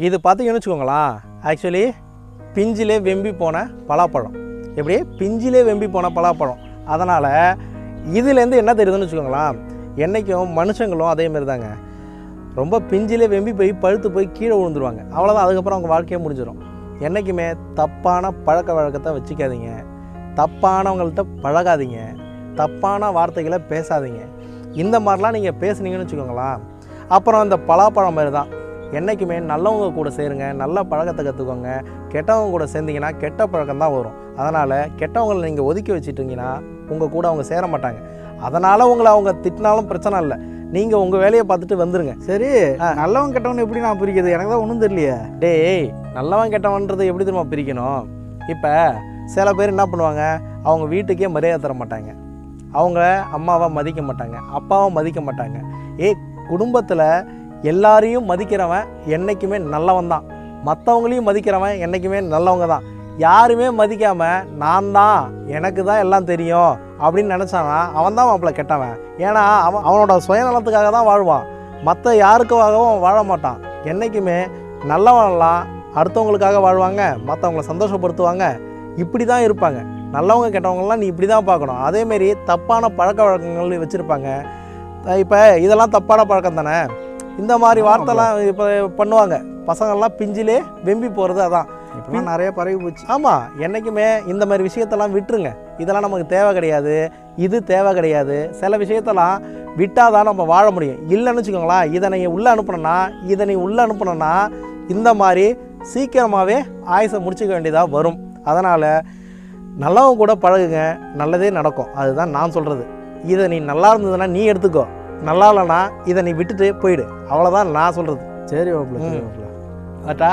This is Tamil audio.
இது பார்த்தீங்கன்னு வச்சுக்கோங்களேன். ஆக்சுவலி பிஞ்சிலே வெம்பி போன பலாப்பழம். எப்படி? பிஞ்சிலே வெம்பி போன பலாப்பழம். அதனால் இதுலேருந்து என்ன தெரியுதுன்னு வச்சுக்கோங்களேன். என்றைக்கும் மனுஷங்களும் அதே தாங்க. ரொம்ப பிஞ்சிலே வெம்பி போய் பழுத்து போய் கீழே விழுந்துருவாங்க. அவ்வளோதான் அதுக்கப்புறம் அவங்க வாழ்க்கையே முடிஞ்சிடும் என்றைக்குமே தப்பான பழக்க வழக்கத்தை வச்சுக்காதீங்க. தப்பானவங்கள்ட்ட பழகாதீங்க. தப்பான வார்த்தைகளை பேசாதீங்க. இந்த மாதிரிலாம் நீங்கள் பேசுனீங்கன்னு வச்சுக்கோங்களேன். அப்புறம் இந்த பலாப்பழம் மாதிரி தான். என்றைக்குமே நல்லவங்க கூட சேருங்க நல்ல பழக்கத்தை கற்றுக்கோங்க கெட்டவங்க கூட சேர்ந்தீங்கன்னா கெட்ட பழக்கம் தான் வரும். அதனால் கெட்டவங்களை நீங்கள் ஒதுக்கி வச்சிட்டிங்கன்னா உங்கள் கூட அவங்க சேர மாட்டாங்க. அதனால் உங்களை அவங்க திட்டினாலும் பிரச்சனை இல்லை. நீங்கள் உங்கள் வேலையை பார்த்துட்டு வந்துருங்க. சரி நல்லவன் கெட்டவன் எப்படி நான் பிரிக்கிறது? எனக்கு தான் ஒன்றும் தெரியலையே. டேய் நல்லவன் கெட்டவன்றது எப்படி தெரியுமா பிரிக்கணும்? இப்போ சில பேர் என்ன பண்ணுவாங்க? அவங்க வீட்டுக்கே மரியாதை தர மாட்டாங்க. அவங்க அம்மாவை மதிக்க மாட்டாங்க. அப்பாவை மதிக்க மாட்டாங்க. ஏய் குடும்பத்தில் எல்லாரையும் மதிக்கிறவன் என்றைக்குமே நல்லவன் தான் மற்றவங்களையும் மதிக்கிறவன் என்றைக்குமே நல்லவங்க தான் யாருமே மதிக்காமல் நான் தான் எனக்கு தான் எல்லாம் தெரியும் அப்படின்னு நினச்சானா அவன் தான் மாப்பிள்ள கெட்டவன். ஏன்னா அவன் அவனோட சுயநலத்துக்காக தான் வாழ்வான். மற்ற யாருக்காகவும் அவன் வாழ மாட்டான். என்றைக்குமே நல்லவனெல்லாம் அடுத்தவங்களுக்காக வாழ்வாங்க மற்றவங்கள சந்தோஷப்படுத்துவாங்க. இப்படி தான் இருப்பாங்க. நல்லவங்க கெட்டவங்கலாம் நீ இப்படி தான் பார்க்கணும் அதேமாரி தப்பான பழக்க வழக்கங்கள் வச்சுருப்பாங்க. இப்போ இதெல்லாம் தப்பான பழக்கம் தானே இந்த மாதிரி வார்த்தைலாம் இப்போ பண்ணுவாங்க. பசங்கள்லாம் பிஞ்சிலே வெம்பி போகிறது அதான். இப்பெல்லாம் நிறைய பரவி போச்சு. ஆமாம் என்றைக்குமே இந்த மாதிரி விஷயத்தெல்லாம் விட்டுருங்க. இதெல்லாம் நமக்கு தேவை கிடையாது. இது தேவை கிடையாது. சில விஷயத்தெல்லாம் விட்டால் தான் நம்ம வாழ முடியும். இல்லைன்னு வச்சுக்கோங்களேன் இதை நீ உள்ளே அனுப்பணும்னா இதை நீ உள்ளே அனுப்பணும்னா இந்த மாதிரி சீக்கிரமாகவே ஆயுசை முடிச்சுக்க வேண்டியதாக வரும். அதனால் நல்லவங்க கூட பழகுங்க நல்லதே நடக்கும். அதுதான் நான் சொல்கிறது இதை நீ நல்லா இருந்ததுன்னா நீ எடுத்துக்கோ. நல்லா இல்லைன்னா இதை நீ விட்டுட்டு போயிடு. அவ்வளோதான் நான் சொல்கிறது சரி. மாப்பிள்ள ஆட்டா.